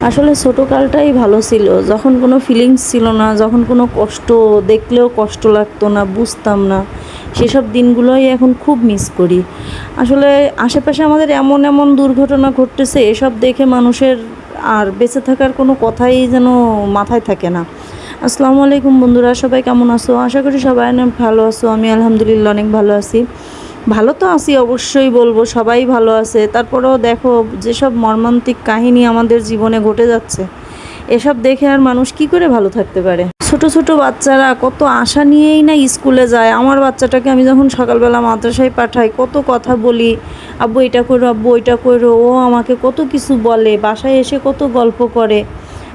আসলে ছোটোকালটাই ভালো ছিল। যখন কোনো ফিলিংস ছিল না, যখন কোনো কষ্ট দেখলেও কষ্ট লাগতো না, বুঝতাম না, সেসব দিনগুলোই এখন খুব মিস করি। আসলে আশেপাশে আমাদের এমন এমন দুর্ঘটনা ঘটতেছে, এসব দেখে মানুষের আর বেঁচে থাকার কোনো কথাই যেন মাথায় থাকে না। আসসালামু আলাইকুম বন্ধুরা, সবাই কেমন আছো? আশা করি সবাই ভালো আছো। আমি আলহামদুলিল্লাহ অনেক ভালো আছি। ভালো তো আছি, অবশ্যই বলব, সবাই ভালো আছে। তারপরেও দেখো, যেসব মর্মান্তিক কাহিনী আমাদের জীবনে ঘটে যাচ্ছে, এসব দেখে আর মানুষ কি করে ভালো থাকতে পারে? ছোট ছোট বাচ্চারা কত আশা নিয়েই না স্কুলে যায়। আমার বাচ্চাটাকে আমি যখন সকালবেলা মাদ্রাসায় পাঠাই, কত কথা বলি, আব্বু, এটা করো, আব্বু, ওইটা করো। ও আমাকে কত কিছু বলে, বাসায় এসে কত গল্প করে,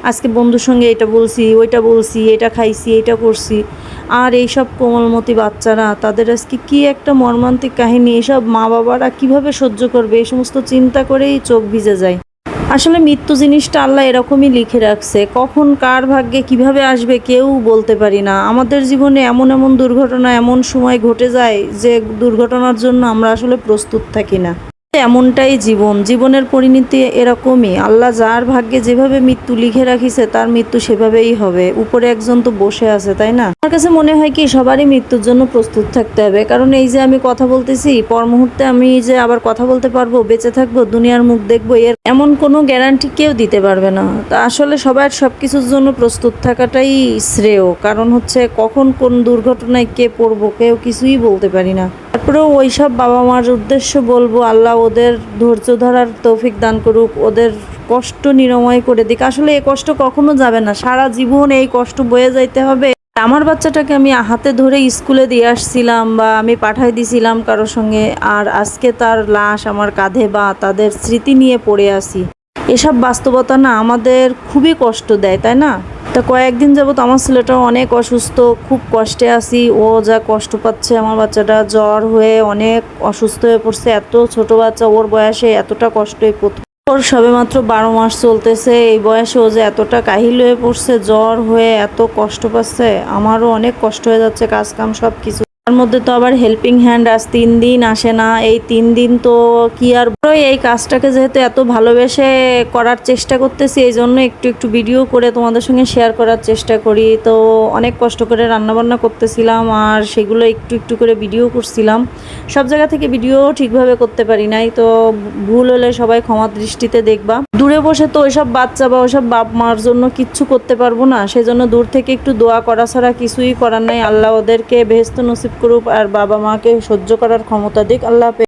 আজকে বন্ধুর সঙ্গে এটা বলছি, ওইটা বলছি, এটা খাইছি, এটা করছি। আর এইসব কোমলমতি বাচ্চারা, তাদের আজকে কি একটা মর্মান্তিক কাহিনী? এসব মা বাবারা কীভাবে সহ্য করবে? এই সমস্ত চিন্তা করেই চোখ ভিজে যায়। আসলে মৃত্যু জিনিসটা আল্লাহ এরকমই লিখে রাখছে। কখন কার ভাগ্যে কীভাবে আসবে কেউ বলতে পারি না। আমাদের জীবনে এমন এমন দুর্ঘটনা এমন সময় ঘটে যায় যে দুর্ঘটনার জন্য আমরা আসলে প্রস্তুত থাকি না। এমনটাই জীবন। জীবনের পরিণতি এরকমই। আল্লাহ যার ভাগ্যে যেভাবে মৃত্যু লিখে রাখিছে, তার মৃত্যু সেভাবেই হবে। উপরে একজন তো বসে আছে, তাই না? আমার কাছে মনে হয় কি, সবারই মৃত্যুর জন্য প্রস্তুত থাকতে হবে। কারণ এই যে আমি কথা বলতেছি পর মুহূর্তে আমি যে আবার কথা বলতে পারব, বেঁচে থাকব, দুনিয়ার মুখ দেখব, এর এমন কোনো গ্যারান্টি কেউ দিতে পারবে না। তা আসলে সবার সব কিছুর জন্য প্রস্তুত থাকাটাই শ্রেয়। কারণ হচ্ছে কখন কোন দুর্ঘটনায় কে পড়ব, কেউ কিছুই বলতে পারি না। তারপরেও ওই সব বাবা মার উদ্দেশ্য বলব, আল্লাহ ওদের ধৈর্য ধরার তৌফিক দান করুক, ওদের কষ্ট নিরাময় করে দিক। আসলে এই কষ্ট কখনো যাবে না, সারা জীবন এই কষ্ট বয়ে যাইতে হবে। আমার বাচ্চাটাকে আমি হাতে ধরে স্কুলে দিয়ে আসছিলাম বা আমি পাঠাই দিছিলাম কারোর সঙ্গে, আর আজকে তার লাশ আমার কাঁধে বা তাদের স্মৃতি নিয়ে পড়ে আসি এসব বাস্তবতা না আমাদের খুবই কষ্ট দেয়, তাই না? তা কয়েকদিন যাবত আমার ছেলেটাও অনেক অসুস্থ, খুব কষ্টে আছি। ও যা কষ্ট পাচ্ছে, আমার বাচ্চাটা জ্বর হয়ে অনেক অসুস্থ হয়ে পড়ছে। এত ছোট বাচ্চা, ওর বয়সে এতটা কষ্টই প্রথম। ওর সবে মাত্র বারো মাস চলতেছে। এই বয়সে ও যে এতটা কাহিল হয়ে পড়ছে, জ্বর হয়ে এত কষ্ট পাচ্ছে, আমারও অনেক কষ্ট হয়ে যাচ্ছে কাজ কাম সব কিছু তার মধ্যে তো আবার হেল্পিং হ্যান্ড আজ তিন দিন আসে না। এই তিন দিন তো কি আর এই কাজটাকে যেহেতু এত ভালোবেসে করার চেষ্টা করতেছি, এই জন্য একটু একটু ভিডিও করে তোমাদের সঙ্গে শেয়ার করার চেষ্টা করি। তো অনেক কষ্ট করে রান্নাবান্না করতেছিলাম আর সেগুলো একটু একটু করে ভিডিও করছিলাম। সব জায়গা থেকে ভিডিও ঠিকভাবে করতে পারি নাই, তো ভুল হলে সবাই ক্ষমা দৃষ্টিতে দেখবা। দূরে বসে তো ওইসব বাচ্চা বা ওইসব বাপ মার জন্য কিচ্ছু করতে পারব না, সেজন্য দূর থেকে একটু দোয়া করা ছাড়া কিছুই করার নাই। আল্লাহ ওদেরকে বেহেস্ত নসিব করুক আর বাবা মাকে সহ্য করার ক্ষমতা দিক। আল্লাহ।